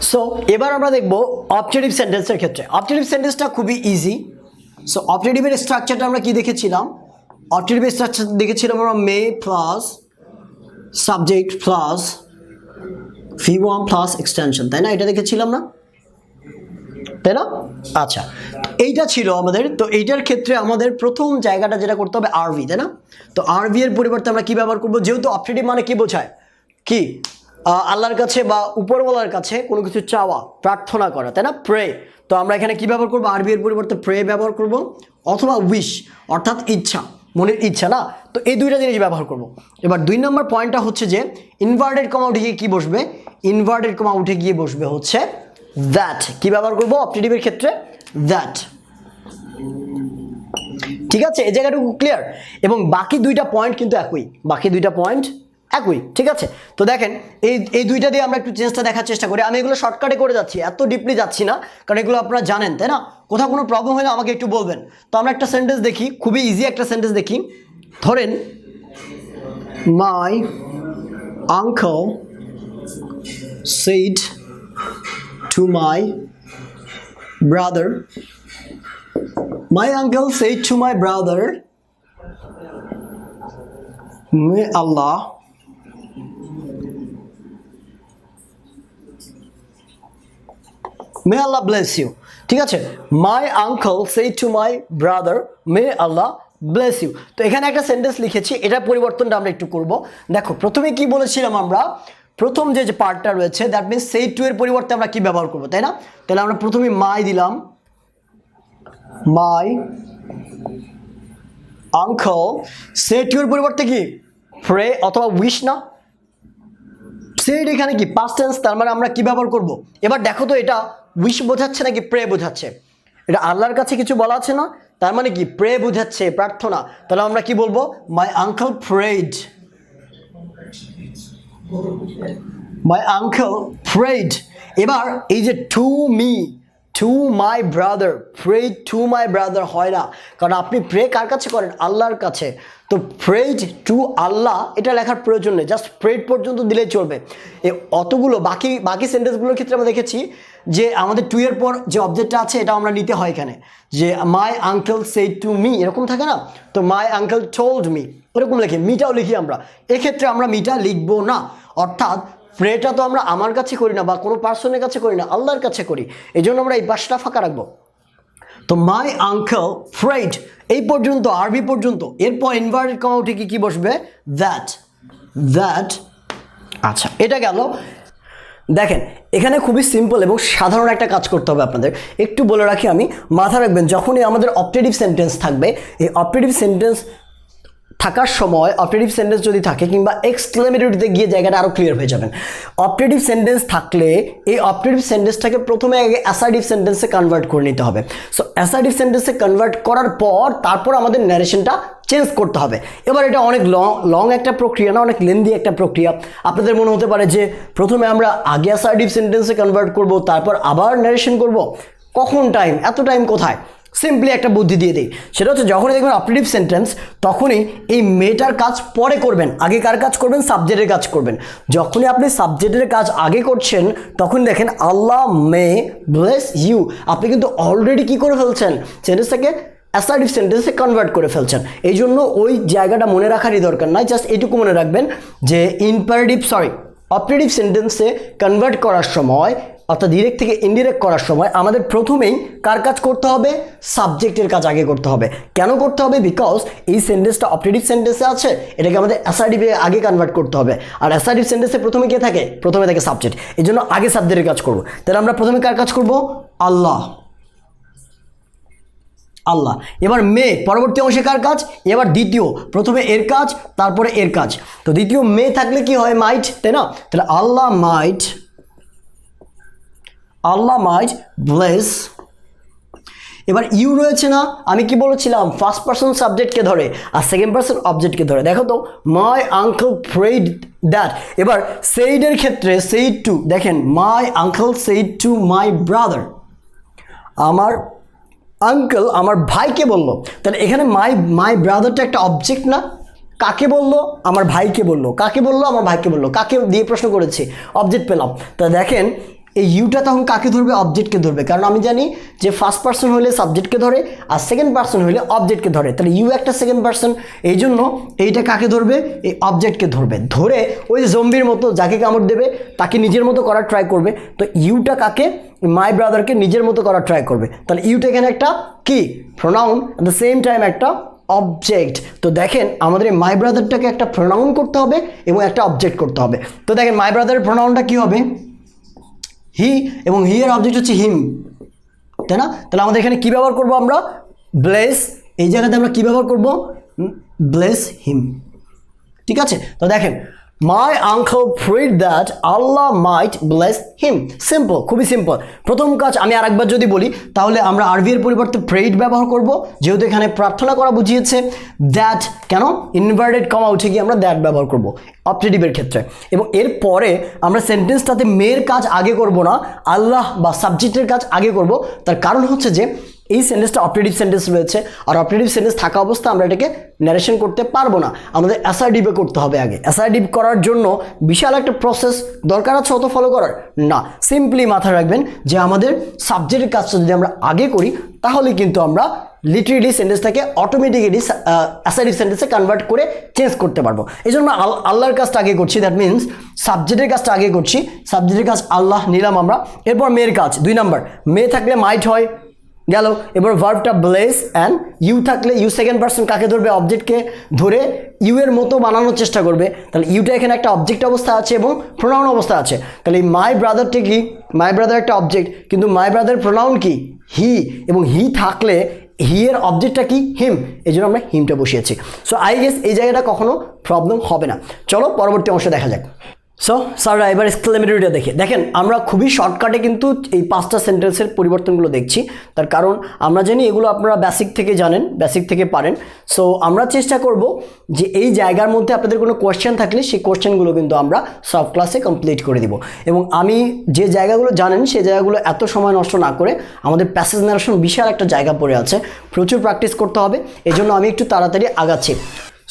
So এবার আমরা দেখব অবজেক্টিভ সেন্টেন্সের ক্ষেত্রে। অবজেক্টিভ সেন্টেন্সটা খুবই ইজি সো অবজেক্টিভের স্ট্রাকচারটা আমরা কি দেখেছিলাম? অবজেক্টিভের স্ট্রাকচার দেখেছিলাম আমরা may plus subject plus V one plus extension তাই না? এটা দেখেছিলাম না? তাই না? আচ্ছা। এইটা ছিল আমাদের। তো এইটার ক্ষেত্রে আমাদের প্রথম জায়গাটা যেটা করতে হবে আরভি তাই না? তো আরভি এর পরিবর্তে আমরা কি ব্যবহার করব? যেহেতু অপটেটিভ মানে কি বোঝায়? কি? আল্লাহর কাছে বা উপরওয়ালার কাছে কোনো কিছু চাওয়া, প্রার্থনা করা, তাই না? প্রে তো আমরা এখানে কী ব্যবহার করব? আরবি এর পরিবর্তে প্রে ব্যবহার করব, অথবা উইশ অর্থাৎ ইচ্ছা, মনের ইচ্ছা, না? তো এই দুইটা জিনিস ব্যবহার করব। এবার দুই নম্বর পয়েন্টটা হচ্ছে যে ইনভার্টেড কমা উঠে গিয়ে কী বসবে? ইনভার্টেড কমা উঠে গিয়ে বসবে হচ্ছে দ্যাট কী ব্যবহার করব? অপটেটিভের ক্ষেত্রে দ্যাট ঠিক আছে? এই জায়গাটুকু ক্লিয়ার এবং বাকি দুইটা পয়েন্ট কিন্তু একই। বাকি দুইটা পয়েন্ট একই, ঠিক আছে? তো দেখেন, এই এই দুইটা দিয়ে আমরা একটু চেঞ্জটা দেখার চেষ্টা করি। আমি এগুলো শর্টকাটে করে যাচ্ছি, এত ডিপলি যাচ্ছি না, কারণ এগুলো আপনারা জানেন, তাই না? কোথাও কোনো প্রবলেম হলে আমাকে একটু বলবেন। তো আমরা একটা সেন্টেন্স দেখি, খুবই ইজি একটা সেন্টেন্স দেখি। ধরেন my uncle said to my brother my uncle said to my brother may Allah May Allah bless you ঠিক আছে? My uncle said to my brother may Allah bless you তো এখানে একটা সেন্টেন্স লিখেছি, এটার পরিবর্তনটা আমরা একটু করব। দেখো, প্রথমে কি বলেছিলাম আমরা? প্রথম যে যে পার্টটা রয়েছে দ্যাট মিনস সেই টু এর পরিবর্তে আমরা কি ব্যবহার করব, তাই না? তাহলে আমরা প্রথমে মাই দিলাম। মাই আঙ্কল সেট ইউর পরিবর্তে কি? প্রে অথবা উইশ না? সেট এখানে কি? পাস্ট টেন্স তার মানে আমরা কি ব্যবহার করব? এবার দেখো তো এটা উইশ বোঝাচ্ছে নাকি প্রে বোঝাচ্ছে? এটা আল্লাহর কাছে কিছু বলা আছে না? তার মানে কি? প্রে বোঝাচ্ছে, প্রার্থনা। তাহলে আমরা কি বলব? My uncle prayed my uncle prayed এবার এই যে to me to my brother pray to my brother হয় না। কারণ আপনি প্রে কার কাছে করেন? আল্লাহর কাছে। তো প্রেড টু আল্লাহ, এটা লেখার প্রয়োজন নেই। জাস্ট প্রেড পর্যন্ত দিলেই চলবে। এ অতগুলো বাকি বাকি সেন্টেন্সগুলোর ক্ষেত্রে আমরা দেখেছি যে আমাদের টু এর পর যে অবজেক্টটা আছে, এটা আমরা নিতে হয় এখানে। যে my uncle said to me এরকম থাকে না? তো মাই আঙ্কেল টোল্ড মি এরকম লিখি মিটাও লিখি আমরা। এক্ষেত্রে আমরা মিটা লিখব না। অর্থাৎ প্রেটা তো আমরা আমার কাছে করি না বা কোনো পার্সনের কাছে করি না, আল্লাহর কাছে করি। এই জন্য আমরা এই পাশটা ফাঁকা রাখব। তো মাই আঙ্কেল ফ্রেড এই পর্যন্ত আরবি পর্যন্ত, এরপর ইনভার্টেড কমা উঠে কি কি বসবে? দ্যাট দ্যাট আচ্ছা এটা গেল। দেখেন, এখানে খুবই সিম্পল এবং সাধারণ একটা কাজ করতে হবে আপনাদের। একটু বলে রাখি আমি মাথা রাখবেন, যখনই আমাদের অপটেটিভ সেন্টেন্স থাকবে, এই অপটেটিভ সেন্টেন্স থাকার সময় অপারেটিভ সেন্টেন্স যদি থাকে কিংবা এক্সক্লেমেটরিতে গিয়ে জায়গাটা আরও ক্লিয়ার হয়ে যাবেন। অপারেটিভ সেন্টেন্স থাকলে এই অপারেটিভ সেন্টেন্সটাকে প্রথমে আগে অ্যাসাইডিভ সেন্টেন্সে কনভার্ট করে নিতে হবে। সো অ্যাসাইডিভ সেন্টেন্সে কনভার্ট করার পর তারপর আমাদের ন্যারেশনটা চেঞ্জ করতে হবে। এবার এটা অনেক লং লং একটা প্রক্রিয়া না, অনেক লেন্দি একটা প্রক্রিয়া। আপনাদের মনে হতে পারে যে প্রথমে আমরা আগে অ্যাসাইডিভ সেন্টেন্সে কনভার্ট করব, তারপর আবার ন্যারেশন করব। কখন টাইম এত টাইম কোথায়? সিম্পলি একটা বুদ্ধি দিয়ে দিই। সেটা হচ্ছে যখনই দেখবেন অপারেটিভ সেন্টেন্স তখনই এই মেয়েটার কাজ পরে করবেন। আগে কার কাজ করবেন? সাবজেক্টের কাজ করবেন। যখনই আপনি সাবজেক্টের কাজ আগে করছেন, তখন দেখেন আল্লাহ মে ব্লেস ইউ আপনি কিন্তু অলরেডি কি করে ফেলছেন? সেন্টেন্সটাকে অ্যাসার্টিভ সেন্টেন্সে কনভার্ট করে ফেলছেন। এই জন্য ওই জায়গাটা মনে রাখারই দরকার নাই। জাস্ট এইটুকু মনে রাখবেন যে ইনপারেটিভ সরি অপারেটিভ সেন্টেন্সে কনভার্ট করার সময় অর্থাৎ ডিরেক্ট থেকে ইনডিরেক্ট করার সময় আমাদের প্রথমেই কার কাজ করতে হবে? সাবজেক্টের কাজ আগে করতে হবে। কেন করতে হবে? বিকজ এই সেন্টেন্সটা অপারেটিভ সেন্টেন্সে আছে, এটাকে আমাদের অ্যাসার্টিভে আগে কনভার্ট করতে হবে। আর অ্যাসার্টিভ সেন্টেন্সে প্রথমে কে থাকে? প্রথমে থাকে সাবজেক্ট এই জন্য আগে সাবজেক্টের কাজ করব। তাহলে আমরা প্রথমে কার কাজ করব? আল্লাহ। আল্লাহ। এবার মে পরবর্তী অংশে কার কাজ? এবার দ্বিতীয়। প্রথমে এর কাজ, তারপরে এর কাজ। তো দ্বিতীয় মে থাকলে কি হয়? মাইট তাই না? তাহলে আল্লাহ মাইট আল্লাহ মাইট ব্লেস এবার ইউ রয়েছে না, আমি কি বলেছিলাম? ফার্স্ট পার্সন সাবজেক্টকে ধরে, আর সেকেন্ড পার্সন অবজেক্টকে ধরে। দেখো তো মাই আঙ্কেল প্রেড দ্যাট এবার সেইডের ক্ষেত্রে সেইড টু দেখেন my uncle said to my brother আমার আঙ্কেল আমার ভাইকে বলল। তাহলে এখানে মাই মাই ব্রাদারটা একটা অবজেক্ট না? কাকে বলল? আমার ভাইকে বলল। কাকে বলল? আমার ভাইকে বলল। কাকে দিয়ে প্রশ্ন করেছে? অবজেক্ট পেলাম। তা দেখেন এই ইউটা তখন কাকে ধরবে? অবজেক্টকে ধরবে। কারণ আমি জানি যে ফার্স্ট পার্সন হলে সাবজেক্টকে ধরে আর সেকেন্ড পার্সন হলে অবজেক্টকে ধরে। তাহলে ইউ একটা সেকেন্ড পার্সন এই জন্য এইটা কাকে ধরবে? এই অবজেক্টকে ধরবে। ধরে ওই জম্বির মতো যাকে কামড় দেবে, তাকে নিজের মতো করার ট্রাই করবে। তো ইউটা কাকে? মাই ব্রাদারকে নিজের মতো করার ট্রাই করবে। তাহলে ইউটা এখানে একটা কি? Pronoun at the same time একটা অবজেক্ট তো দেখেন, আমাদের মাই ব্রাদারটাকে একটা প্রোনাউন করতে হবে এবং একটা অবজেক্ট করতে হবে। তো দেখেন মাই ব্রাদারের প্রোনাউনটা কী হবে? হি এবং হি এর অবজেক্ট হচ্ছে হিম তাই না? তাহলে আমাদের এখানে কী ব্যবহার করব আমরা? ব্লেস এই জায়গাতে আমরা কী ব্যবহার করব? ব্লেস হিম ঠিক আছে? তো দেখেন my uncle prayed that Allah might bless him simple খুবই সিম্পল প্রথম কাজ আমি আরেকবার যদি বলি, তাহলে আমরা আরবি পরিবর্তে প্রেড ব্যবহার করব, যেহেতু এখানে প্রার্থনা করা বুঝিয়েছে। দ্যাট কেন? ইনভার্টেড কমা উঠে গিয়ে আমরা দ্যাট ব্যবহার করব অপটেটিভের ক্ষেত্রে। এবং এরপরে আমরা সেন্টেন্সটাতে মেয়ের কাজ আগে করব না, আল্লাহ বা সাবজেক্টের কাজ আগে করব। তার কারণ হচ্ছে যে এই সেন্টেন্সটা অপারেটিভ সেন্টেন্স রয়েছে। আর অপারেটিভ সেন্টেন্স থাকা অবস্থা আমরা এটাকে ন্যারেশন করতে পারব না। আমাদের অ্যাসাইডিভে করতে হবে আগে। অ্যাসাইডিভ করার জন্য বিশাল একটা প্রসেস দরকার আছে অত ফলো করার? না। সিম্পলি মাথায় রাখবেন যে আমাদের সাবজেক্টের কাজটা যদি আমরা আগে করি, তাহলে কিন্তু আমরা লিটারেলি সেন্টেন্সটাকে অটোমেটিক্যালি অ্যাসাইডিভ সেন্টেন্সে কনভার্ট করে চেঞ্জ করতে পারব। এই জন্য আল- আল্লাহর কাজটা আগে করছি। দ্যাট মিনস সাবজেক্টের কাজটা আগে করছি। সাবজেক্টের কাজ আল্লাহ, নিলাম আমরা। এরপর মেয়ের কাজ। দুই নাম্বার মেয়ে থাকলে মাইট হয়। গেল। এবার ভার্বটা ব্লেস অ্যান্ড ইউ থাকলে ইউ সেকেন্ড পার্সন কাকে ধরবে? অবজেক্টকে ধরে ইউ এর মতো বানানোর চেষ্টা করবে। তাহলে ইউটা এখানে একটা অবজেক্ট অবস্থা আছে এবং প্রোনাউন অবস্থা আছে। তাহলে এই মাই ব্রাদারটি কি? মাই ব্রাদার একটা অবজেক্ট কিন্তু মাই ব্রাদার প্রোনাউন কি? হি এবং হি থাকলে হি এর অবজেক্টটা কি? হিম এই জন্য আমরা হিমটা বসিয়েছি। সো আই গেস এই জায়গাটা কখনো প্রবলেম হবে না। চলো পরবর্তী অংশ দেখা যাক। সো স্যাররা, এবার এক্সক্লেমেটরিটা দেখে। দেখেন, আমরা খুবই শর্টকাটে কিন্তু এই পাঁচটা সেন্টেন্সের পরিবর্তনগুলো দেখছি। তার কারণ, আমরা জানি এগুলো আপনারা বেসিক থেকে জানেন বেসিক থেকে পারেন। সো আমরা চেষ্টা করব যে এই জায়গার মধ্যে আপনাদের কোনো কোয়েশ্চেন থাকলে সেই কোয়েশ্চেনগুলো কিন্তু আমরা সব ক্লাসে কমপ্লিট করে দিব। এবং আমি যে জায়গাগুলো জানেন, সেই জায়গাগুলো এত সময় নষ্ট না করে আমাদের প্যাসেজ নারেশন বিশাল একটা জায়গা পড়ে আছে। প্রচুর প্র্যাকটিস করতে হবে। এজন্য আমি একটু তাড়াতাড়ি আগাচ্ছি।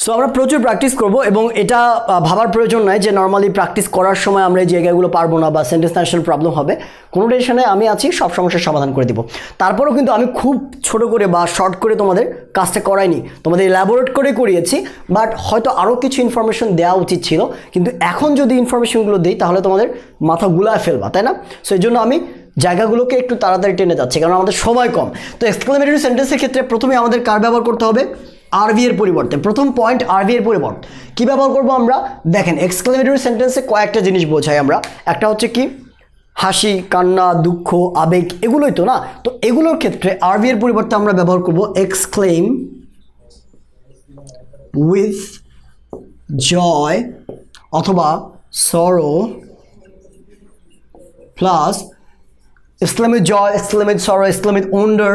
সো আমরা প্রচুর প্র্যাকটিস করব এবং এটা ভাবার প্রয়োজন নয় যে নর্মালি প্র্যাকটিস করার সময় আমরা এই জায়গাগুলো পারব না বা সেন্টেন্স ন্যাশনাল প্রবলেম হবে। কোনো টেনশনে আমি আছি, সব সমস্যার সমাধান করে দিব। তারপরেও কিন্তু আমি খুব ছোট করে বা শর্ট করে তোমাদের কাজটা করাইনি। তোমাদের এলাবোরেট করে করিয়েছি বাট হয়তো আরও কিছু ইনফরমেশন দেওয়া উচিত ছিল। কিন্তু এখন যদি ইনফরমেশনগুলো দিই, তাহলে তোমাদের মাথা গুলায় ফেলবা, তাই না? সো এই জন্য আমি জায়গাগুলোকে একটু তাড়াতাড়ি টেনে যাচ্ছে, কারণ আমাদের সময় কম। তো এক্সক্লেমেটরি সেন্টেন্সের ক্ষেত্রে প্রথমে আমাদের কার ব্যবহার করতে হবে? আরবি এর পরিবর্তে, প্রথম পয়েন্ট আরবি এর পরিবর্তে, কি ব্যবহার করব আমরা? দেখেন এক্সক্লেমেটরি সেন্টেন্সে কয়েকটা জিনিস বোঝাই আমরা। একটা হচ্ছে কি, হাসি, কান্না, দুঃখ, আবেগ, এগুলোই তো না? তো এগুলোর ক্ষেত্রে আরবি এর পরিবর্তে আমরা ব্যবহার করব এক্সক্লেম উইথ জয় অথবা sorrow plus Islamic joy Islamic sorrow Islamic wonder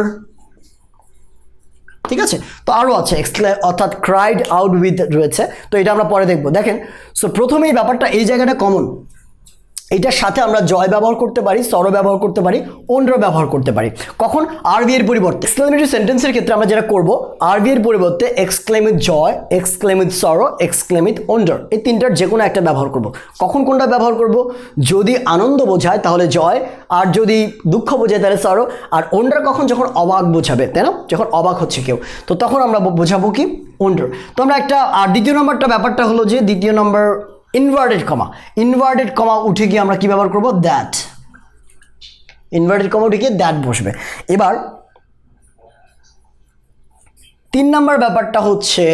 ঠিক আছে? তো আরও আছে এক্সক্লেম অর্থাৎ ক্রাইড আউট উইথ রয়েছে। তো এটা আমরা পরে দেখব। দেখেন সো এই ব্যাপারটা এই জায়গাটা কমন এটার সাথে আমরা জয় ব্যবহার করতে পারি সর ব্যবহার করতে পারি ওন্ড্র ব্যবহার করতে পারি। কখন আরবি এর পরিবর্তে এক্সক্লেমেটরি সেন্টেন্সের ক্ষেত্রে আমরা যেটা করব আরবি এর পরিবর্তে এক্সক্লেমিত জয় এক্সক্লেমিত সরো এক্সক্লেমিত ওন্ডার এই তিনটার যে কোনো একটা ব্যবহার করব। কখন কোনটা ব্যবহার করব? যদি আনন্দ বোঝায় তাহলে জয়, আর যদি দুঃখ বোঝায় তাহলে সরো আর ওন্ডার কখন যখন অবাক বোঝাবে, তাই না? যখন অবাক হচ্ছে কেউ, তো তখন আমরা বোঝাবো কি? ওন্ডার তো আমরা একটা, আর দ্বিতীয় নম্বরটা, ব্যাপারটা হলো যে, দ্বিতীয় নম্বর ইনভার্টেড কমা ইনভার্টেড কমা উঠে গিয়ে আমরা কি ব্যবহার করব? দ্যাট ইনভার্টেড কমা উঠে গিয়ে দ্যাট বসবে। এবার, তিন নাম্বার ব্যাপারটা হচ্ছে,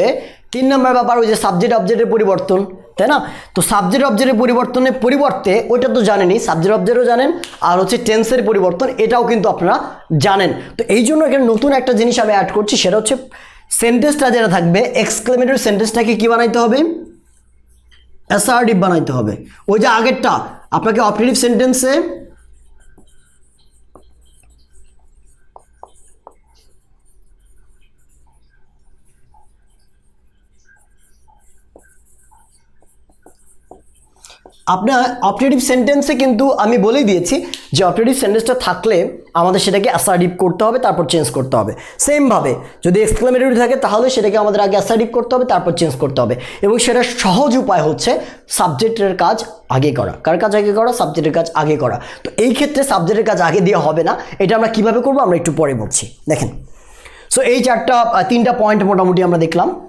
তিন নাম্বার ব্যাপার ওই যে সাবজেক্ট অবজেক্টের পরিবর্তন, তাই না? তো সাবজেক্ট অবজেক্টের পরিবর্তনের পরিবর্তে, ওইটা তো জানেনই সাবজেক্ট অবজেক্টও জানেন, আর হচ্ছে টেন্সের পরিবর্তন, এটাও কিন্তু আপনারা জানেন। তো এই জন্য এখানে নতুন একটা জিনিস আমি অ্যাড করছি, সেটা হচ্ছে সেন্টেন্সটা যেটা থাকবে এক্সক্লেমেটরি সেন্টেন্সটাকে কী বানাইতে হবে? অ্যাসার্টিভ বানাইতে হবে। ওই যে আগেরটা আপনাকে অপারেটিভ সেন্টেন্সে আপনার অপারেটিভ সেন্টেন্সে কিন্তু আমি বলেই দিয়েছি যে অপারেটিভ সেন্টেন্সটা থাকলে আমাদের সেটাকে অ্যাসার্টিভ করতে হবে, তারপর চেঞ্জ করতে হবে। সেমভাবে যদি এক্সক্লামেটরি থাকে তাহলে সেটাকে আমাদের আগে অ্যাসার্টিভ করতে হবে, তারপর চেঞ্জ করতে হবে। এবং সেটা সহজ উপায় হচ্ছে সাবজেক্টের কাজ আগে করা। কার কাজ আগে করা? সাবজেক্টের কাজ আগে করা। তো এই ক্ষেত্রে সাবজেক্টের কাজ আগে দিয়ে হবে না। এটা আমরা কীভাবে করব? আমরা একটু পরে বলছি। দেখেন। সো এই চারটা তিনটা পয়েন্ট মোটামুটি আমরা দেখলাম।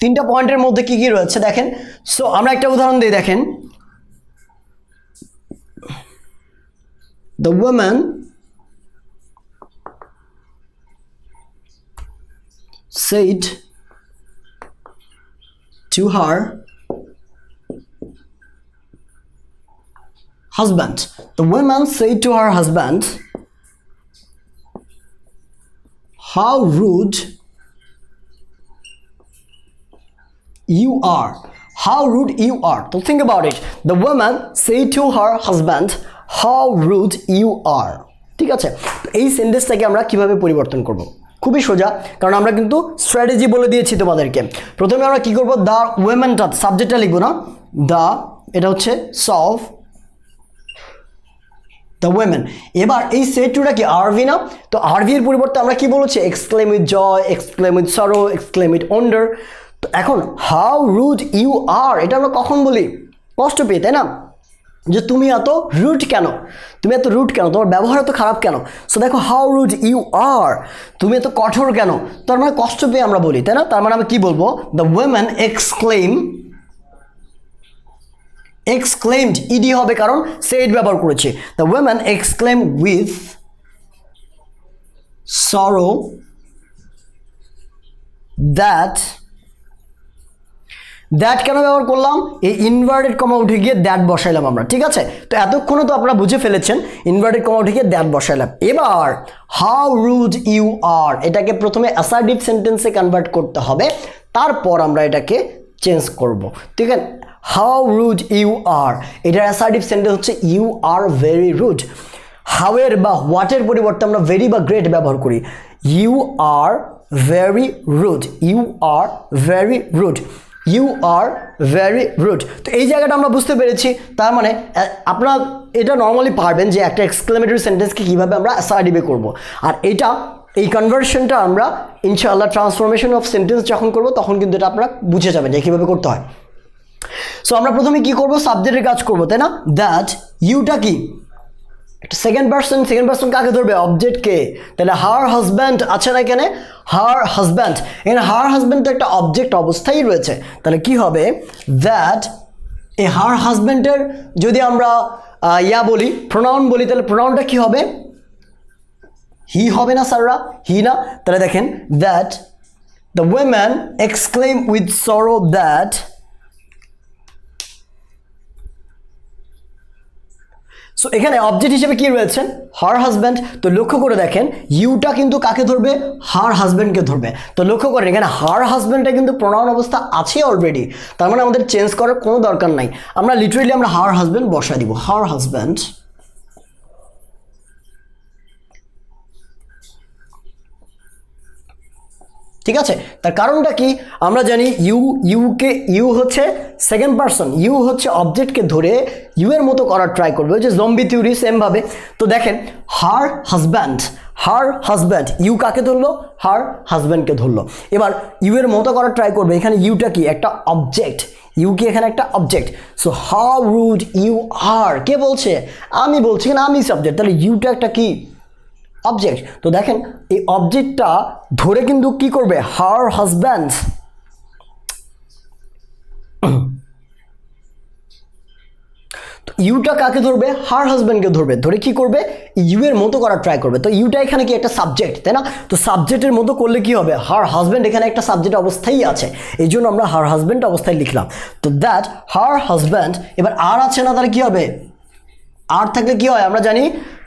তিনটা পয়েন্টের মধ্যে কি কি রয়েছে দেখেন। সো আমরা একটা উদাহরণ দিই দেখেন। The woman said to her husband the woman said to her husband how rude you are. How rude you are. So think about it. The woman said to her husband, how rude you are. ঠিক আছে? এই সেন্টেন্সটাকে আমরা কীভাবে পরিবর্তন করব? খুবই সোজা, কারণ আমরা কিন্তু স্ট্র্যাটেজি বলে দিয়েছি তোমাদেরকে। প্রথমে আমরা কি করব? দ্য ওয়েমেনটা সাবজেক্টটা লিখব না। দ্য এটা হচ্ছে সলভ দ্য ওয়েমেন এবার এই সেট টুটা কি আরভি না? তো আরভি এর পরিবর্তে আমরা কি বলেছি? Exclaim with joy exclaim with sorrow exclaim with wonder তো এখন হাউ রুড ইউ আর এটা আমরা কখন বলি? কষ্ট পেয়ে, তাই না? যে তুমি এত রুট কেন? তুমি এত রুট কেন? তোমার ব্যবহার এত খারাপ কেন? সো দেখো হাউ রুড ইউ আর তুমি এত কঠোর কেন? তার মানে কষ্ট পেয়ে আমরা বলি, তাই না? তার মানে আমি কি বলব? The women exclaim exclaimed ed হবে কারণ সেট ব্যবহার করেছে। The women exclaim with sorrow that that কেন ব্যবহার করলাম? এই ইনভার্টেড কমা উঠে গিয়ে দ্যাট বসাইলাম আমরা, ঠিক আছে? তো এতক্ষণে তো আপনারা বুঝে ফেলেছেন ইনভার্টেড কমা উঠে গিয়ে দ্যাট বসাইলাম। এবার হাউ রুড ইউ আর এটাকে প্রথমে অ্যাসার্টিভ সেন্টেন্সে কনভার্ট করতে হবে, তারপর আমরা এটাকে চেঞ্জ করব। ঠিক আছে? হাউ রুড ইউ আর এটার অ্যাসার্টিভ সেন্টেন্স হচ্ছে ইউ আর ভেরি রুড হাওয়ের বা হোয়াটের পরিবর্তে আমরা ভেরি বা গ্রেট ব্যবহার করি। You are very rude you are very rude you are very rude তো এই জায়গাটা আমরা বুঝতে পেরেছি। তার মানে আপনারা এটা নর্মালি পারবেন যে একটা এক্সক্লেমেটরি সেন্টেন্সকে কীভাবে আমরা অ্যাসার্টিভে করব। আর এটা, এই কনভার্সনটা আমরা ইনশাআল্লাহ ট্রান্সফরমেশন অফ সেন্টেন্স যখন করব, তখন কিন্তু এটা আপনারা বুঝে যাবেন যে কীভাবে করতে হয়। সো আমরা প্রথমে কি করব? সাবজেক্টের কাজ করব, তাই না? দ্যাট ইউটা কি? সেকেন্ড পার্সন সেকেন্ড পার্সন কাকে ধরবে? অবজেক্টকে তাহলে হার হাজব্যান্ড আছে না এখানে? হার হাজব্যান্ড এখানে হার হাজব্যান্ড তো একটা অবজেক্ট অবস্থায় রয়েছে। তাহলে কি হবে? দ্যাট এই হার হাজব্যান্ডের যদি আমরা ইয়া বলি প্রোনাউন বলি, তাহলে প্রোনাউনটা কি হবে? হি হবে না স্যাররা? হি না? তাহলে দেখেন that the woman exclaim with sorrow that so এখানে অবজেক্ট হিসেবে কি রয়েছে? হার হাজব্যান্ড তো লক্ষ্য করে দেখেন ইউটা কিন্তু কাকে ধরবে? হার হাজব্যান্ডকে ধরবে। তো লক্ষ্য করেন, এখানে হার হাজব্যান্ডটা কিন্তু প্রণয়ন অবস্থা আছে অলরেডি তার মানে আমাদের চেঞ্জ করার কোনো দরকার নাই। আমরা লিটারেলি আমরা হার হাজব্যান্ড বসাই দিব। হার হাজব্যান্ড ঠিক আছে? তার কারণটা কি? আমরা জানি ইউ ইউকে ইউ হচ্ছে সেকেন্ড পার্সন ইউ হচ্ছে অবজেক্টকে ধরে ইউ এর মতো করার ট্রাই করবে। ওই যে জম্বি থিওরি সেমভাবে তো দেখেন her husband her husband you কাকে ধরলো? হার হাজব্যান্ডকে ধরলো। এবার ইউ এর মতো করার ট্রাই করবে, এখানে ইউটা কি? একটা অবজেক্ট ইউ কি এখানে একটা object so how rude you are কে বলছে? আমি বলছি না আমি সাবজেক্ট তাহলে ইউটা একটা কি? অবজেক্ট তো দেখেন, এই অবজেক্টটা ধরে কিন্তু কি করবে? হার হাজব্যান্ড তো ইউটা কাকে ধরবে? হার হাজব্যান্ডকে ধরবে। ধরে কি করবে? ইউ এর মতো করার ট্রাই করবে। তো ইউটা এখানে কি একটা সাবজেক্ট তাই না? তো সাবজেক্টের মতো করলে কি হবে? হার হাজব্যান্ড এখানে একটা সাবজেক্ট অবস্থায় আছে। এই জন্য আমরা হার হাজব্যান্ড অবস্থায় লিখলাম। তো দ্যাট হার হাজব্যান্ড এবার আর আছে না, তাহলে কি হবে? আর থাকলে কি হয়? আমরা জানি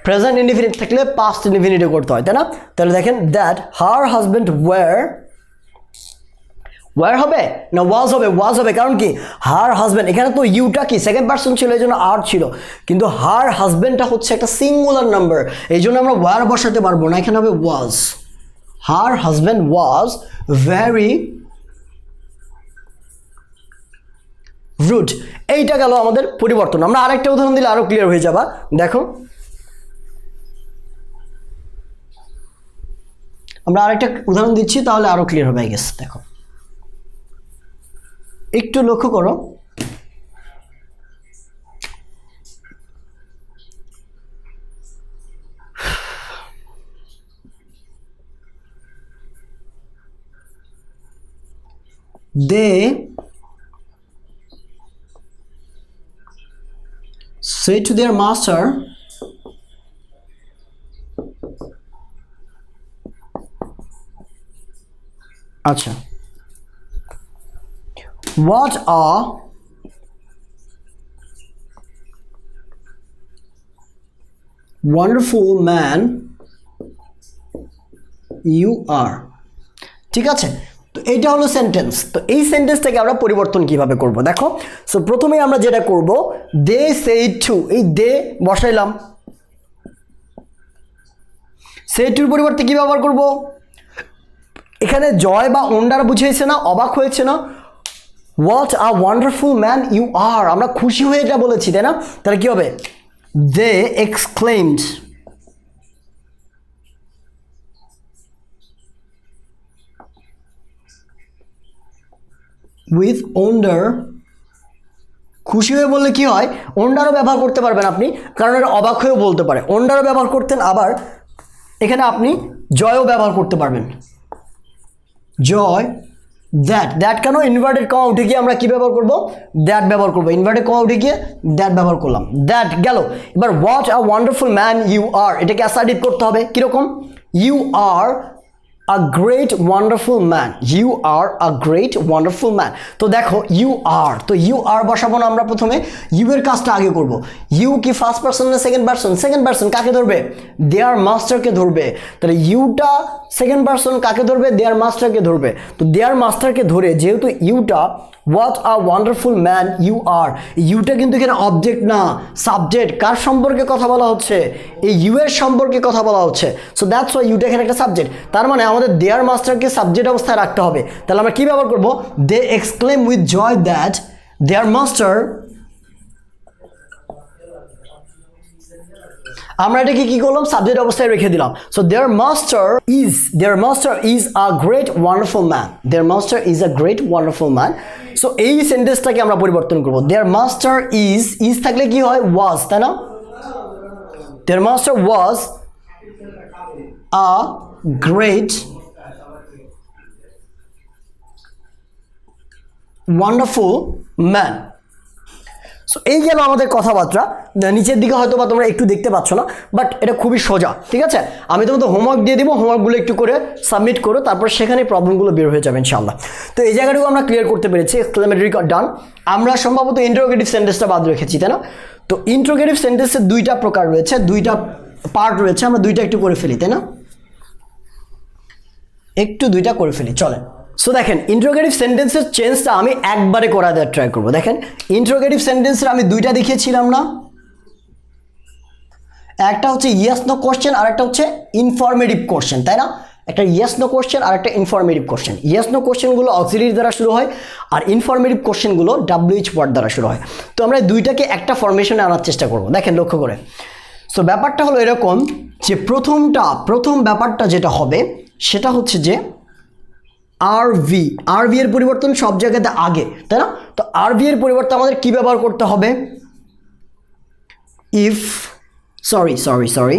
প্রেজেন্ট ইনডিফিনিট থাকলে পাস্ট ইনডিফিনিটে করতে হয়, তাই না? তাহলে দেখেন that her husband were were হবে না ওয়াজ হবে? ওয়াজ হবে, কারণ কি? হার হাজব্যান্ড এখানে তো ইউটা কি? সেকেন্ড পার্সন ছিল, এই জন্য আর ছিল। কিন্তু হার হাজব্যান্ডটা হচ্ছে একটা সিঙ্গুলার নাম্বার এই জন্য আমরা ওয়ার বসাতে পারব না, এখানে হবে was her husband was very rude এইটা গেল আমাদের পরিবর্তন। আমরা আরেকটা উদাহরণ দিলে আরও ক্লিয়ার হয়ে যাবা। দেখো। আমরা আরেকটা উদাহরণ দিচ্ছি, তাহলে আরও ক্লিয়ার হবে গেস দেখো। একটু লক্ষ্য করো। They say to their master আচ্ছা। What a wonderful man you are? ঠিক আছে? তো এইটা হলো সেন্টেন্স তো এই সেন্টেন্সটাকে আমরা পরিবর্তন কীভাবে করব? দেখো সো প্রথমেই আমরা যেটা করব দে সেই টু এই দে বসাইলাম। সেই টুর পরিবর্তে কি ব্যবহার করব? এখানে জয় বা ওন্ডার বুঝিয়েছে না, অবাক হয়েছে না। What a wonderful man you are আমরা খুশি হয়ে এটা বলেছি, তাই না? তাহলে কি হবে? দে এক্সক্লেমড উইথ ওন্ডার খুশি হয়ে বললে কি হয়? ওন্ডারও ব্যবহার করতে পারবেন আপনি, কারণ এটা অবাক হয়েও বলতে পারে। ওন্ডারও ব্যবহার করতেন, আবার এখানে আপনি জয়ও ব্যবহার করতে পারবেন। জয় দ্যাট দ্যাট কেন? ইনভার্টেড কমা উঠে গিয়ে আমরা কী ব্যবহার করব? দ্যাট ব্যবহার করব। ইনভার্টেড কমা উঠে গিয়ে দ্যাট ব্যবহার করলাম। দ্যাট গেল। এবার what a wonderful man you are এটাকে অ্যাসার্টিভ করতে হবে। কীরকম? You are a great wonderful man you are a great wonderful man তো দেখো ইউ আর তো ইউ আর বসাবো না আমরা প্রথমে। ইউ এর কাজটা আগে করব। ইউ কি ফার্স্ট পার্সন না সেকেন্ড পার্সন সেকেন্ড পার্সন কাকে ধরবে? দেয়ার মাস্টারকে ধরবে। তাহলে ইউটা সেকেন্ড পার্সন কাকে ধরবে? দেয়ার মাস্টারকে ধরবে। তো দেয়ার মাস্টারকে ধরে, যেহেতু Yuta what a wonderful man you are Yuta কিন্তু এখানে অবজেক্ট না সাবজেক্ট কার সম্পর্কে কথা বলা হচ্ছে? এই ইউ এর সম্পর্কে কথা বলা হচ্ছে। সো দ্যাটস ওয়াই ইউটা এখানে একটা সাবজেক্ট তার মানে আমাদের দেয়ার মাস্টারকে সাবজেক্ট অবস্থায় রাখতে হবে। তাহলে আমরা কী ব্যবহার করব? They exclaim with joy that their master আমরা এটাকে কি করলাম? সাবজেক্ট অবস্থায় রেখে দিলাম। So their master is their master is a great wonderful man their master is a great wonderful man so এই সেন্টেন্সটাকে আমরা পরিবর্তন করব। দেয়ার মাস্টার ইজ ইজ থাকলে কি হয়? ওয়াজ তাই না? Their master was a great wonderful man so এই গেল আমাদের কথাবার্তা। নিচের দিকে হয়তো বা তোমরা একটু দেখতে পাচ্ছ না বাট এটা খুবই সোজা, ঠিক আছে? আমি তোমাদের হোমওয়ার্ক দিয়ে দিব হোমওয়ার্কগুলো একটু করে সাবমিট করো, তারপর সেখানে প্রবলেমগুলো বের হয়ে যাবে ইনশাল্লাহ তো এই জায়গাটুকু আমরা ক্লিয়ার করতে পেরেছি এক্সক্লেমেটরি ডান আমরা সম্ভবত ইন্টারোগেটিভ সেন্টেন্সটা বাদ রেখেছি, তাই না? তো ইন্টারোগেটিভ সেন্টেন্সের দুইটা প্রকার রয়েছে, দুইটা পার্ট রয়েছে, আমরা দুইটা একটু করে ফেলি, তাই না? একটু দুইটা করে ফেলি চলে সো দেখেন ইন্ট্রোগেটিভ সেন্টেন্সের চেঞ্জটা আমি একবারে করা দেওয়ার ট্রাই করব। দেখেন ইন্ট্রোগেটিভ সেন্টেন্সের আমি দুইটা দেখিয়েছিলাম না। একটা হচ্ছে ইয়েস নো কোশ্চেন আর একটা হচ্ছে ইনফরমেটিভ কোশ্চেন তাই না? একটা ইয়েস নো কোশ্চেন আর একটা ইনফরমেটিভ কোশ্চেন ইয়েস নো কোশ্চেনগুলো অক্সিলির দ্বারা শুরু হয়, আর ইনফরমেটিভ কোশ্চেনগুলো ডাব্লিউএইচ ওয়ার্ড দ্বারা শুরু হয়। তো আমরা দুইটাকে একটা ফরমেশনে আনার চেষ্টা করব। দেখেন, লক্ষ্য করে। সো ব্যাপারটা হলো এরকম যে প্রথমটা, প্রথম ব্যাপারটা যেটা হবে, সেটা হচ্ছে যে আর ভি আর ভি এর পরিবর্তন সব জায়গাতে আগে, তাই না? তো আর ভি এর পরিবর্তে আমাদের কি ব্যবহার করতে হবে? If sorry sorry sorry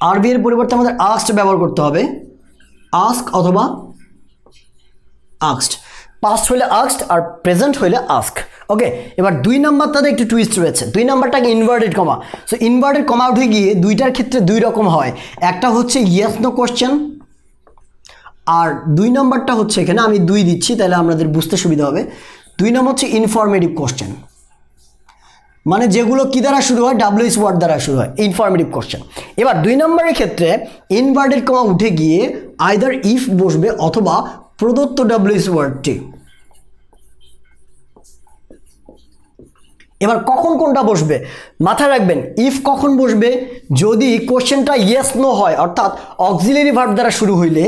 R V এর পরিবর্তে আমাদের আস্ট ব্যবহার করতে হবে। আস্ক অথবা আস্কড পাস্ট হলে আস্কড আর প্রেজেন্ট হলে আস্ক ওকে এবার দুই নাম্বারটাতে একটু টুইস্ট রয়েছে। দুই নাম্বারটাকে inverted comma so inverted comma উঠে গিয়ে দুইটার ক্ষেত্রে দুই রকম হয়। একটা হচ্ছে ইয়েস নো কোশ্চেন আর দুই নম্বরটা হচ্ছে এখানে, আমি দুই দিচ্ছি, তাহলে আমাদের বুঝতে সুবিধা হবে। দুই নম্বর হচ্ছে ইনফরমেটিভ কোশ্চেন মানে যেগুলো কি দ্বারা শুরু হয়? ডাব্লিউএস ওয়ার্ড দ্বারা শুরু হয় ইনফরমেটিভ কোশ্চেন এবার দুই নম্বরের ক্ষেত্রে ইনভার্টেড কমা উঠে গিয়ে আইদার ইফ বসবে অথবা প্রদত্ত ডাব্লিউএস ওয়ার্ডটি এবার কখন কোনটা বসবে? মাথায় রাখবেন ইফ কখন বসবে? যদি কোশ্চেনটা ইয়েস নো হয়, অর্থাৎ অক্সিলারি ভার্ব দ্বারা শুরু হইলে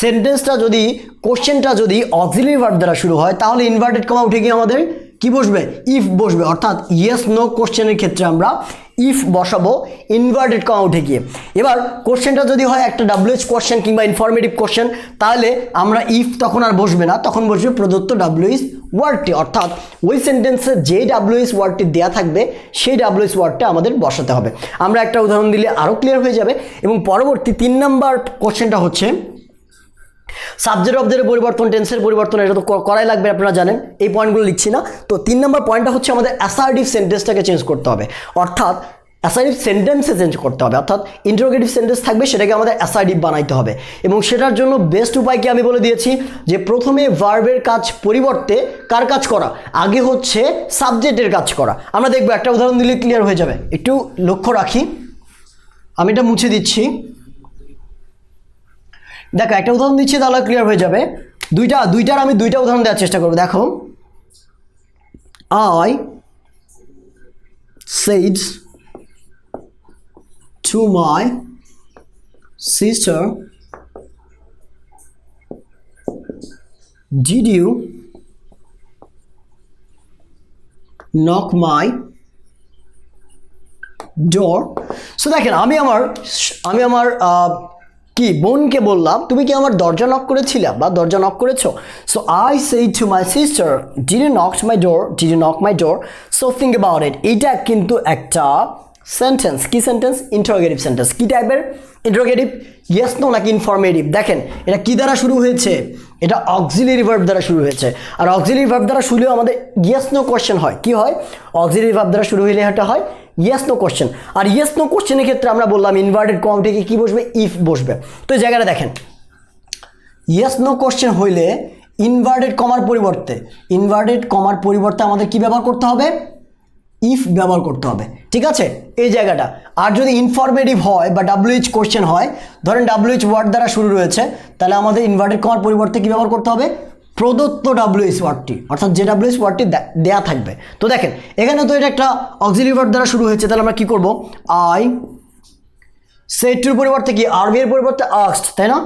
সেন্টেন্সটা যদি কোশ্চেনটা যদি অক্সিলারি ভার্ব দ্বারা শুরু হয়, তাহলে ইনভার্টেড কমা উঠে গিয়ে আমাদের কি বসবে? ইফ বসবে। অর্থাৎ ইয়েস নো কোশ্চেনের ক্ষেত্রে আমরা ইফ বসাবো ইনভার্টেড কমা উঠে গিয়ে। এবার কোশ্চেনটা যদি হয় একটা ডাব্লিউএইচ কোশ্চেন কিংবা ইনফরমেটিভ কোশ্চেন তাহলে আমরা ইফ তখন আর বসবে না, তখন বসবে প্রদত্ত ডাব্লিউএইচ ওয়ার্ডটি অর্থাৎ ওই সেন্টেন্সে যে ডাব্লিউএইচ ওয়ার্ডটি দেওয়া থাকবে, সেই ডাব্লিউএইচ ওয়ার্ডটা আমাদের বসাতে হবে। আমরা একটা উদাহরণ দিলে আরও ক্লিয়ার হয়ে যাবে। এবং পরবর্তী তিন নাম্বার কোশ্চেনটা হচ্ছে সাবজেক্ট অবজেক্টের পরিবর্তন টেন্সের পরিবর্তন, এটা তো করাই লাগবে, আপনারা জানেন। এই পয়েন্টগুলো লিখছি না। তো তিন নম্বর পয়েন্টটা হচ্ছে আমাদের অ্যাসার্টিভ সেন্টেন্সটাকে চেঞ্জ করতে হবে। অর্থাৎ অ্যাসার্টিভ সেন্টেন্সে চেঞ্জ করতে হবে। অর্থাৎ ইন্টারোগেটিভ সেন্টেন্স থাকবে, সেটাকে আমাদের অ্যাসার্টিভ বানাইতে হবে। এবং সেটার জন্য বেস্ট উপায় কি আমি বলে দিয়েছি? যে প্রথমে ভার্বের কাজ পরিবর্তে কার কাজ করা? আগে হচ্ছে সাবজেক্টের কাজ করা। আমরা দেখব, একটা উদাহরণ দিলে ক্লিয়ার হয়ে যাবে। একটু লক্ষ্য রাখি। আমি এটা মুছে দিচ্ছি। দেখো, একটা উদাহরণ দিচ্ছি, তাহলে ক্লিয়ার হয়ে যাবে। দুইটা, দুইটার আমি দুইটা উদাহরণ দেওয়ার চেষ্টা করব। দেখো I said to my sister, did you knock my door so দেখেন, আমি আমার আমি আমার কি, বোনকে বললাম, তুমি কি আমার দরজা নক করেছিলে বা দরজা নক করেছ? So I said to my sister did you knock my door did knock my door so think about it এইটা কিন্তু একটা সেন্টেন্স কি সেন্টেন্স ইন্টারোগেটিভ সেন্টেন্স কি টাইপের ইন্টারোগেটিভ ইয়েস নো নাকি ইনফরমেটিভ দেখেন, এটা কি দ্বারা শুরু হয়েছে? এটা অক্সিলারি ভার্ব দ্বারা শুরু হয়েছে। আর অক্সিলারি ভার্ব দ্বারা শুরু আমাদের ইয়েস নো কোয়েশ্চেন হয়। কি হয়? অক্সিলারি ভার্ব দ্বারা শুরু হলে এটা হয় ইয়েস নো কোশ্চেন আর ইয়েস নো কোশ্চেনের ক্ষেত্রে আমরা বললাম ইনভার্টেড কম থেকে কী বসবে? ইফ বসবে। তো এই জায়গাটা দেখেন। ইয়েস নো কোশ্চেন হইলে ইনভার্টেড কমার পরিবর্তে ইনভার্টেড কমার পরিবর্তে আমাদের কি ব্যবহার করতে হবে? ইফ ব্যবহার করতে হবে। ঠিক আছে? এই জায়গাটা। আর যদি ইনফরমেটিভ হয় বা ডাব্লিউএইচ কোশ্চেন হয়, ধরেন ডাব্লিউএইচ ওয়ার্ড দ্বারা শুরু রয়েছে, তাহলে আমাদের ইনভার্টেড কমার পরিবর্তে কি ব্যবহার করতে হবে? প্রদত্ত ডাব্লিউএইচ ওয়ার্ডটি, অর্থাৎ যে ডাব্লিউএইচ ওয়ার্ডটি দেয়া থাকবে। তো দেখেন, এখানে তো এটা একটা অক্সিলারি ওয়ার্ড দ্বারা শুরু হয়েছে, তাহলে আমরা কি করব? আই সেটটির পরিবর্তে কি? আরবি এর পরিবর্তে আক্সড তাই না?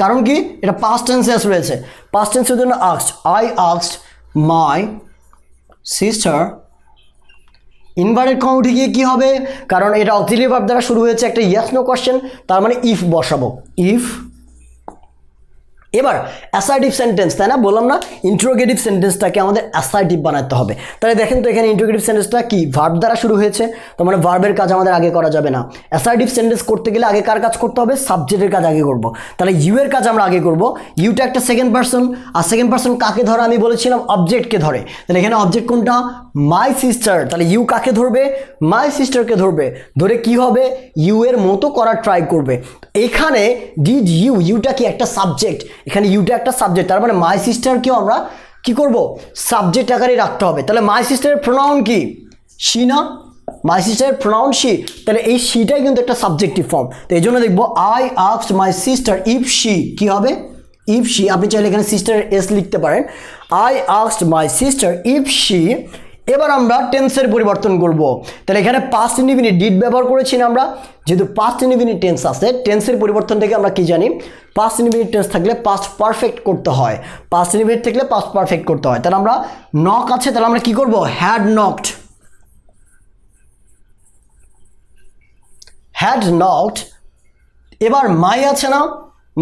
কারণ কি? এটা পাস্ট টেন্সেস রয়েছে। পাস্ট টেন্সের জন্য আক্সড আই আক্সড মাই সিস্টার ইনভার্টেড কমা উঠে গিয়ে কী হবে? কারণ এটা অক্সিলারি ভার্ব দ্বারা শুরু হয়েছে একটা ইয়েস নো কোশ্চেন তার মানে ইফ বসাবো। ইফ এবার অ্যাসার্টিভ সেন্টেন্স তাই না? বললাম না ইন্ট্রোগেটিভ সেন্টেন্সটাকে আমাদের অ্যাসার্টিভ বানাতে হবে। তাহলে দেখেন তো এখানে ইন্ট্রোগেটিভ সেন্টেন্সটা কি? ভার্ব দ্বারা শুরু হয়েছে, তো মানে ভার্বের কাজ আমাদের আগে করা যাবে না। অ্যাসার্টিভ সেন্টেন্স করতে গেলে আগে কার কাজ করতে হবে? সাবজেক্টের কাজ আগে করব। তাহলে ইউ এর কাজ আমরা আগে করব। ইউটা একটা সেকেন্ড পার্সন আর সেকেন্ড পার্সন কাকে ধরে? আমি বলেছিলাম অবজেক্টকে ধরে। তাহলে এখানে অবজেক্ট কোনটা? মাই সিস্টার তাহলে ইউ কাকে ধরবে? মাই সিস্টারকে ধরবে। ধরে কি হবে? ইউ এর মতো করার ট্রাই করবে। এখানে ডিড ইউ ইউটা কি একটা সাবজেক্ট এখানে ইউটা একটা সাবজেক্ট তার মানে মাই সিস্টারকেও আমরা কি করব? সাবজেক্ট আকারে রাখতে হবে। তাহলে মাই সিস্টারের প্রোনাউন কি? শি না? মাই সিস্টারের প্রোনাউন শি তাহলে এই শিটাই কিন্তু একটা সাবজেক্টিভ ফর্ম তো এই জন্য দেখব আই আক্সড মাই সিস্টার ইফ শি কি হবে? ইফ শি আপনি চাইলে এখানে সিস্টার এস লিখতে পারেন। আই আক্সড মাই সিস্টার ইফ শি এবার আমরা টেন্সের পরিবর্তন করব। তাহলে এখানে পাস্ট ইন্ডিফিনিট ডিড ব্যবহার করেছি না আমরা। যেহেতু পাস্ট ইন্ডিফিনিট টেন্স আছে টেন্সের পরিবর্তন থেকে আমরা কি জানি? পাস্ট ইন্ডিফিনিট টেন্স থাকলে পাস্ট পারফেক্ট করতে হয়। পাস্ট ইন্ডিফিনিট থাকলে পাস্ট পারফেক্ট করতে হয়। তাহলে আমরা নক আছে, তাহলে আমরা কি করব? হ্যাড নকড হ্যাড নকড এবার মাই আছে না?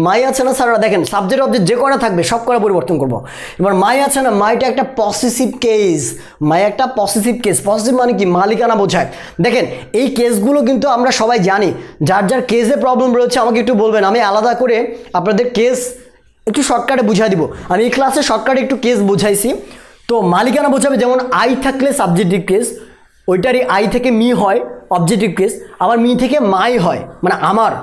মাই আছে না স্যাররা? দেখেন সাবজেক্ট অবজেক্ট যে করা থাকবে, সব করা পরিবর্তন করব। এবার মাই আছে না, মাইটা একটা পসেসিভ কেস মাই একটা পসেসিভ কেস পসেসিভ মানে কি? মালিকানা বোঝায়। দেখেন, এই কেসগুলো কিন্তু আমরা সবাই জানি। যার যার কেসে প্রবলেম রয়েছে, আমাকে একটু বলবেন। আমি আলাদা করে আপনাদের কেস একটু শর্টকাটে বুঝাই দিব। আমি এই ক্লাসে শর্টকাটে একটু কেস বুঝাইছি। তো মালিকানা বোঝাবে যেমন আই থাকলে সাবজেক্টিভ কেস ওইটারই আই থেকে মি হয় অবজেক্টিভ কেস আবার মি থেকে মাই হয় মানে আমার।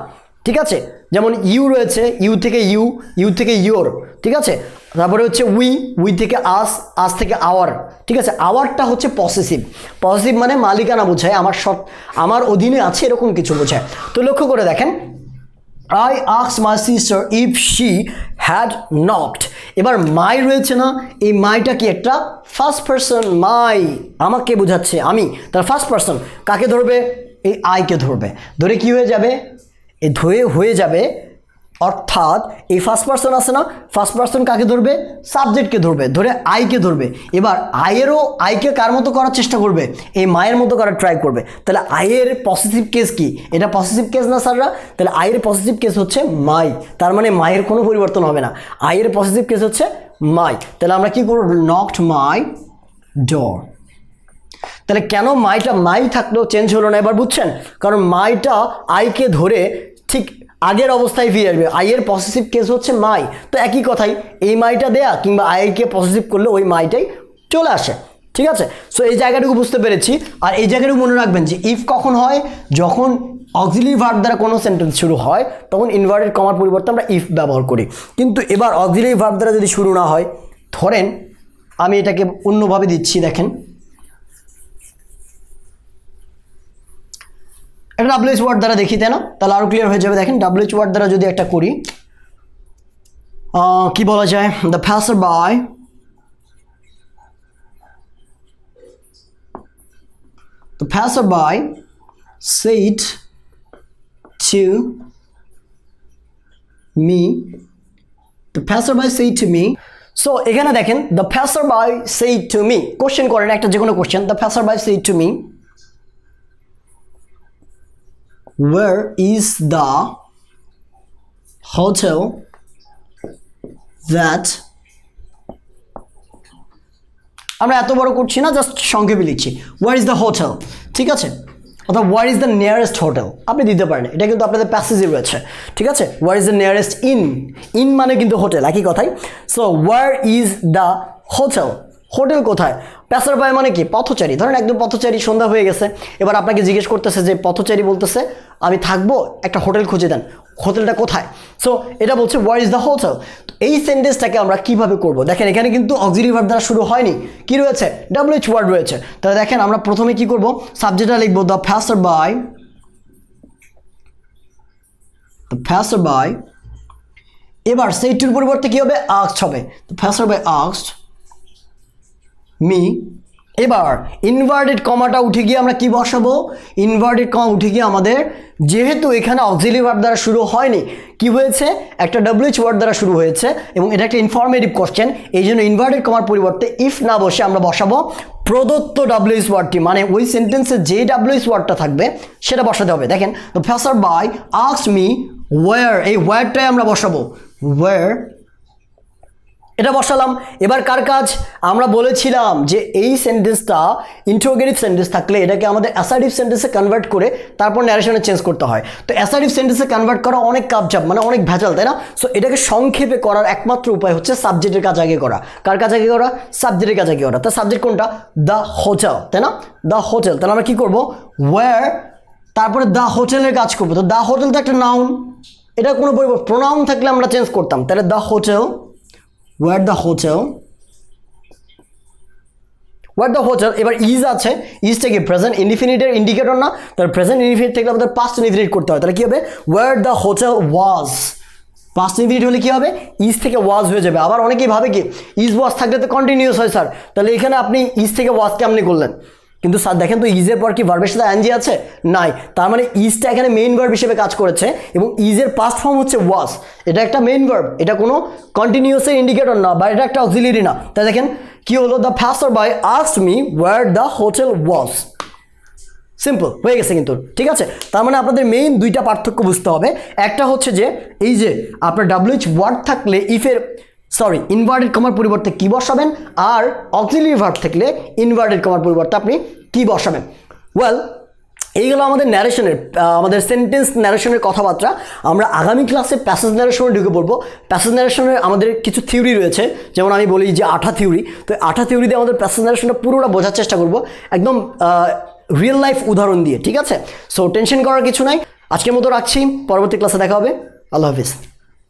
ঠিক আছে? যেমন ইউ রয়েছে, ইউ থেকে ইউ ইউ থেকে ইউর ঠিক আছে? তারপরে হচ্ছে উই উই থেকে আস আস থেকে আওয়ার, ঠিক আছে? আওয়ারটা হচ্ছে পসেসিভ পসেসিভ মানে মালিকানা বোঝায়, আমার সব আমার অধীনে আছে এরকম কিছু বোঝায়। তো লক্ষ্য করে দেখেন I আক্স my sister if she had knocked এবার মাই রয়েছে না, এই মাইটা কি একটা? ফার্স্ট পার্সন মাই আমাকে বোঝাচ্ছে, আমি। তার ফার্স্ট পার্সন কাকে ধরবে? এই আইকে ধরবে। ধরে কি হয়ে যাবে? এ ধরে হয়ে যাবে। অর্থাৎ এই ফার্স্ট পার্সন আছে না ফার্স্ট পার্সন কাকে ধরবে? সাবজেক্টকে ধরবে, ধরে আইকে ধরবে। এবার আয়েরও আইকে কার মতো করার চেষ্টা করবে? এই মায়ের মতো করার ট্রাই করবে। তাহলে আয়ের পজিটিভ কেস কি? এটা পজিটিভ কেস না স্যাররা তাহলে আয়ের পজিটিভ কেস হচ্ছে মাই। তার মানে মায়ের কোনো পরিবর্তন হবে না। আয়ের পজিটিভ কেস হচ্ছে মাই। তাহলে আমরা কি করব? নকড মাই ডোর তাহলে কেন মাইটা মাই থাকলেও চেঞ্জ হলো না? এবার বুঝছেন? কারণ মাইটা আইকে ধরে ঠিক আগের অবস্থায় ফিরে আসবে। আইয়ের পজিটিভ কেস হচ্ছে মাই তো একই কথাই, এই মাইটা দেয়া কিংবা আইকে পজিটিভ করলে ওই মাইটাই চলে আসে। ঠিক আছে? সো এই জায়গাটুকু বুঝতে পেরেছি। আর এই জায়গাটুকু মনে রাখবেন যে ইফ কখন হয়, যখন অক্সিলিয়ারি ভার্ব দ্বারা কোনো সেন্টেন্স শুরু হয়, তখন ইনভার্টেড কমার পরিবর্তে আমরা ইফ ব্যবহার করি। কিন্তু এবার অক্সিলিয়ারি ভার্ব দ্বারা যদি শুরু না হয়, ধরেন আমি এটাকে অন্যভাবে দিচ্ছি, দেখেন। একটা ডাব্লিউএইচ ওয়ার্ড দ্বারা দেখি তাই না? তাহলে আরও ক্লিয়ার হয়ে যাবে। দেখেন ডাব্লিউএইচ ওয়ার্ড দ্বারা যদি একটা করি কি বলা যায়? The passerby The passerby said to me, the passerby said to me, so এখানে দেখেন the passerby said to me question করেন একটা যে কোনো question the passerby said to me where is the hotel that আমরা এত বড় করছি না জাস্ট সংক্ষেপে লিখছি। ওয়ার ইজ দ্য হোটেল ঠিক আছে? অর্থাৎ where is the nearest hotel আপনি দিতে পারেন। এটা কিন্তু আপনাদের প্যাসেজে রয়েছে। ঠিক আছে? Where is the nearest inn inn মানে কিন্তু হোটেল একই কথাই। So where is the hotel hotel কোথায়? প্যাসার বাই মানে কি? পথচারী। ধরেন একদম পথচারী, সন্ধ্যা হয়ে গেছে। এবার আপনাকে জিজ্ঞেস করতেছে যে, পথচারী বলতেছে, আমি থাকব, একটা হোটেল খুঁজে দেন। হোটেলটা কোথায়? সো এটা বলছে ওয়ার ইজ দ্য হোটেল এই সেন্টেন্সটাকে আমরা কীভাবে করব? দেখেন, এখানে কিন্তু অক্সিলি ভার্ব দ্বারা শুরু হয়নি। কি রয়েছে? ডাব্লিউএইচ ওয়ার্ড রয়েছে। তাহলে দেখেন, আমরা প্রথমে কি করব? সাবজেক্টটা লিখব the passer by passer by এবার সেইটুর পরিবর্তে কি হবে? আক্সড হবে। দ্য ফ্যাসার বাই আক্সড মি। এবার ইনভার্টেড কমাটা উঠে গিয়ে আমরা কি বসাবো? ইনভার্টেড কমা উঠে গিয়ে আমাদের যেহেতু এখানে অক্সিলি ভার্ব দ্বারা শুরু হয়নি, কি হয়েছে? একটা ডাব্লিউএইচ ওয়ার্ড দ্বারা শুরু হয়েছে এবং এটা একটা ইনফরমেটিভ কোশ্চেন এই জন্য ইনভার্টেড কমার পরিবর্তে ইফ না বসে আমরা বসাবো প্রদত্ত ডাব্লিউএস ওয়ার্ডটি মানে ওই সেন্টেন্সে যে ডাব্লিউএস ওয়ার্ডটা থাকবে, সেটা বসাতে হবে। দেখেন দ্য ফ্যাসার বাই আক্স মি ওয়ার এই ওয়ার্ডটাই আমরা বসাবো। ওয়ার এটা বসালাম। এবার কার কাজ? আমরা বলেছিলাম যে এই সেন্টেন্সটা ইন্ট্রোগেটিভ সেন্টেন্স থাকলে এটাকে আমাদের অ্যাসাইটিভ সেন্টেন্সে কনভার্ট করে তারপর ন্যারেশনে চেঞ্জ করতে হয়। তো অ্যাসাইটিভ সেন্টেন্সে কনভার্ট করা অনেক কাপচাপ মানে অনেক ভেজাল, তাই না? সো এটাকে সংক্ষেপে করার একমাত্র উপায় হচ্ছে সাবজেক্টের কাজ আগে করা। কার কাজ আগে করা? সাবজেক্টের কাজ আগে করা। তা সাবজেক্ট কোনটা? দ্য হোটেল তাই না? দ্য হোটেল তাহলে আমরা কী করব? ওয়ার তারপরে দ্য হোটেলের কাজ করব। তো দ্য হোটেল তো একটা নাউন এটা কোনো প্রোনাউন থাকলে আমরা চেঞ্জ করতাম। তাহলে the hotel where the hotel where the hotel এবার ইজ আছে। ইজ থেকে প্রেজেন্ট ইনডিফিনিটের ইন্ডিকেটর না। তার প্রেজেন্ট ইনডিফিনিট থেকে আমাদের পাস্ট ইনডিফিনিট করতে হয়। তাহলে কী হবে? Where the hotel was past infinite হলে কী হবে? ইজ থেকে ওয়াজ হয়ে যাবে। আবার অনেকেই ভাবে কি ইজ ওয়াজ থাকলে তো কন্টিনিউস হয় স্যার তাহলে এখানে আপনি ইজ থেকে ওয়াজ কেমনি করলেন? কিন্তু স্যার, দেখেন তো ইজের পর কি ভার্বের সাথে এনজি আছে? নাই। তার মানে ইজটা এখানে মেইন ভার্ব হিসেবে কাজ করেছে এবং ইজের পাস্ট ফর্ম হচ্ছে ওয়াজ এটা একটা মেইন ভার্ব এটা কোনো কন্টিনিউসের ইন্ডিকেটর না, বা এটা একটা অক্সিলিয়ারি না। তাই দেখেন, কি হলো? The passer by asked me where the hotel was simple হয়ে গেছে কিন্তু। ঠিক আছে? তার মানে আপনাদের মেইন দুইটা পার্থক্য বুঝতে হবে। একটা হচ্ছে যে, এই যে, আপনার ডাব্লিউএইচ ওয়ার্ড থাকলে ইফের সরি ইনভার্টেড কমার পরিবর্তে কি বসাবেন? আর অক্সিলিয়ারি ভার্ব থাকলে ইনভার্টেড কমার পরিবর্তে আপনি কি বসাবেন? ওয়েল এইগুলো আমাদের ন্যারেশনের আমাদের সেন্টেন্স ন্যারেশনের কথাবার্তা। আমরা আগামী ক্লাসে প্যাসেজ ন্যারেশনে ঢুকে পড়ব। প্যাসেজ ন্যারেশনের আমাদের কিছু থিওরি রয়েছে। যেমন আমি বলি যে আঠা থিওরি তো আঠা থিওরি দিয়ে আমাদের প্যাসেজ ন্যারেশনটা পুরোটা বোঝার চেষ্টা করব। একদম রিয়েল লাইফ উদাহরণ দিয়ে, ঠিক আছে? সো টেনশন করার কিছু নাই। আজকের মতো রাখছি। পরবর্তী ক্লাসে দেখা হবে। আল্লাহ হাফিজ।